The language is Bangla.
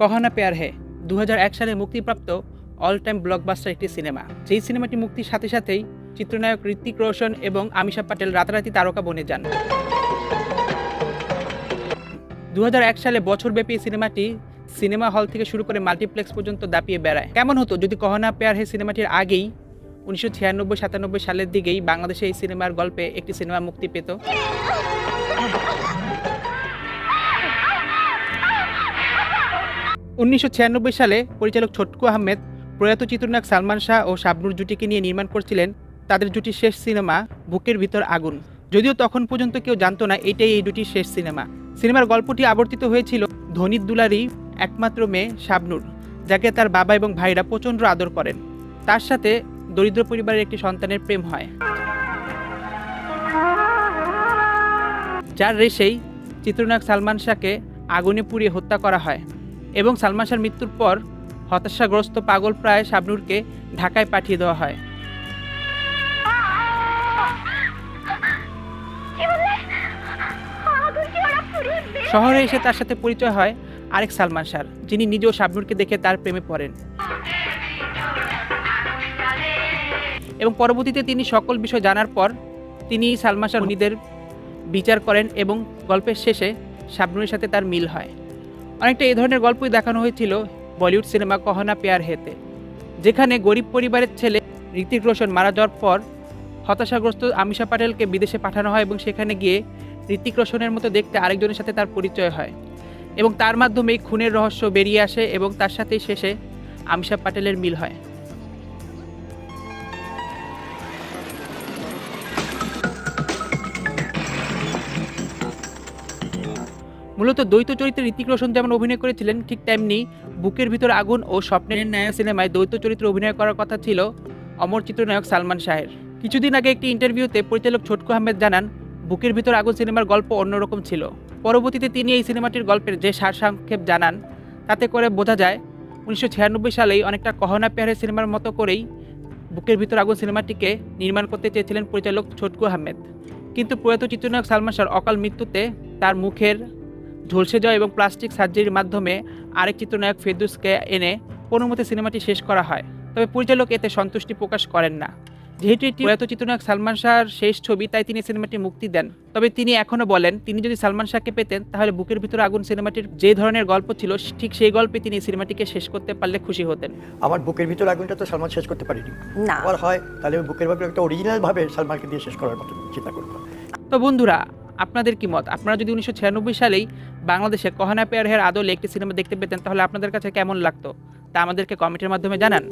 কহনা পেয়ার হে দু হাজার এক সালে মুক্তিপ্রাপ্ত অল টাইম ব্লকবাস্টার একটি সিনেমা। যেই সিনেমাটি মুক্তির সাথে সাথেই চিত্রনায়ক ঋত্বিক রোশন এবং আমিষা পাটেল রাতারাতি তারকা বনে যান। দু হাজার এক সালে বছরব্যাপী সিনেমাটি সিনেমা হল থেকে শুরু করে মাল্টিপ্লেক্স পর্যন্ত দাপিয়ে বেড়ায়। কেমন হতো যদি কহনা পেয়ার হে সিনেমাটির আগেই উনিশশো ছিয়ানব্বই সাতানব্বই সালের দিকেই বাংলাদেশে এই সিনেমার গল্পে একটি সিনেমা মুক্তি পেত? উনিশশো ছিয়ানব্বই সালে পরিচালক ছোটকু আহমেদ, প্রয়াত চিত্রনায়ক সালমান শাহ ও শাবনুর জুটিকে নিয়ে নির্মাণ করছিলেন তাদের জুটির শেষ সিনেমা বুকের ভিতর আগুন। যদিও তখন পর্যন্ত কেউ জানতো না এটাই এই দুটির শেষ সিনেমা। সিনেমার গল্পটি আবর্তিত হয়েছিল ধনির দুলারই একমাত্র মেয়ে শাবনুর, যাকে তার বাবা এবং ভাইরা প্রচণ্ড আদর করেন। তার সাথে দরিদ্র পরিবারের একটি সন্তানের প্রেম হয়। যার রেশেই চিত্রনায়ক সালমান শাহকে আগুনে পুড়িয়ে হত্যা করা হয়। এবং সালমান শাহর মৃত্যুর পর হতাশাগ্রস্ত পাগল প্রায় শাবনুরকে ঢাকায় পাঠিয়ে দেওয়া হয়। শহরে এসে তার সাথে পরিচয় হয় আরেক সালমান শাহর, যিনি নিজেও শাবনুরকে দেখে তার প্রেমে পড়েন। এবং পরবর্তীতে তিনি সকল বিষয় জানার পর তিনি সালমান শাহ উনিদের বিচার করেন এবং গল্পের শেষে শাবনুরের সাথে তার মিল হয়। অনেকটা এই ধরনের গল্পই দেখানো হয়েছিল বলিউড সিনেমা কহনা পেয়ার হেতে, যেখানে গরিব পরিবারের ছেলে ঋতিক রোশন মারা যাওয়ার পর হতাশাগ্রস্ত আমিষা পাটেলকে বিদেশে পাঠানো হয় এবং সেখানে গিয়ে ঋতিক রোশনের মতো দেখতে আরেকজনের সাথে তার পরিচয় হয় এবং তার মাধ্যমেই খুনের রহস্য বেরিয়ে আসে এবং তার সাথেই শেষে আমিষা পাটেলের মিল হয়। মূলত দ্বৈত চরিত্রে ঋতিক রোশন যেমন অভিনয় করেছিলেন, ঠিক তেমনি বুকের ভিতর আগুন ও স্বপ্নের ন্যায় সিনেমায় দ্বৈত চরিত্রে অভিনয় করার কথা ছিল অমর চিত্রনায়ক সালমান শাহের। কিছুদিন আগে একটি ইন্টারভিউতে পরিচালক ছোটকু আহমেদ জানান, বুকের ভিতর আগুন সিনেমার গল্প অন্যরকম ছিল। পরবর্তীতে তিনি এই সিনেমাটির গল্পের যে সারসংক্ষেপ জানান, তাতে করে বোঝা যায়, উনিশশো ছিয়ানব্বই সালেই অনেকটা কহনা পেয়ারের সিনেমার মতো করেই বুকের ভিতর আগুন সিনেমাটিকে নির্মাণ করতে চেয়েছিলেন পরিচালক ছোটকু আহমেদ। কিন্তু প্রয়াত চিত্রনায়ক সালমান শাহর অকাল মৃত্যুতে তার মুখের ঝলসে যাওয়া এবং প্লাস্টিক সার্জারির মাধ্যমে আরেক চিত্রনায়ক ফেরদুসকে এনে কোনো মতে সিনেমাটি শেষ করা হয়। তবে পরিচালক এতে সন্তুষ্টি প্রকাশ করেন না। যেহেতু এটি প্রয়াত চিত্রনায়ক সালমান শাহর শেষ ছবি তাই তিনি সিনেমাটি মুক্তি দেন। তবে তিনি এখনও বলেন তিনি যদি সালমান শাহকে পেতেন তাহলে বুকের ভিতরে আগুন সিনেমাটির যে ধরনের গল্প ছিল ঠিক সেই গল্পে তিনি সিনেমাটিকে শেষ করতে পারলে খুশি হতেন। আমার বুকের ভিতর আগুনটা তো সালমান শেষ করতে পারিনি। না। আবার হয় তাহলে বুকের ভিতরে একটা অরিজিনাল ভাবে সালমানকে দিয়ে শেষ করার মতো চিন্তা করব তো বন্ধুরা আপনাদের কি মত? আপনারা যদি উনিশশো ছিয়ানব্বই সালেই বাংলাদেশে কহনা পেয়ার হের আদলে একটি সিনেমা দেখতে পেতেন, তাহলে আপনাদের কাছে কেমন লাগতো? তা আমাদেরকে কমেন্টের মাধ্যমে জানান।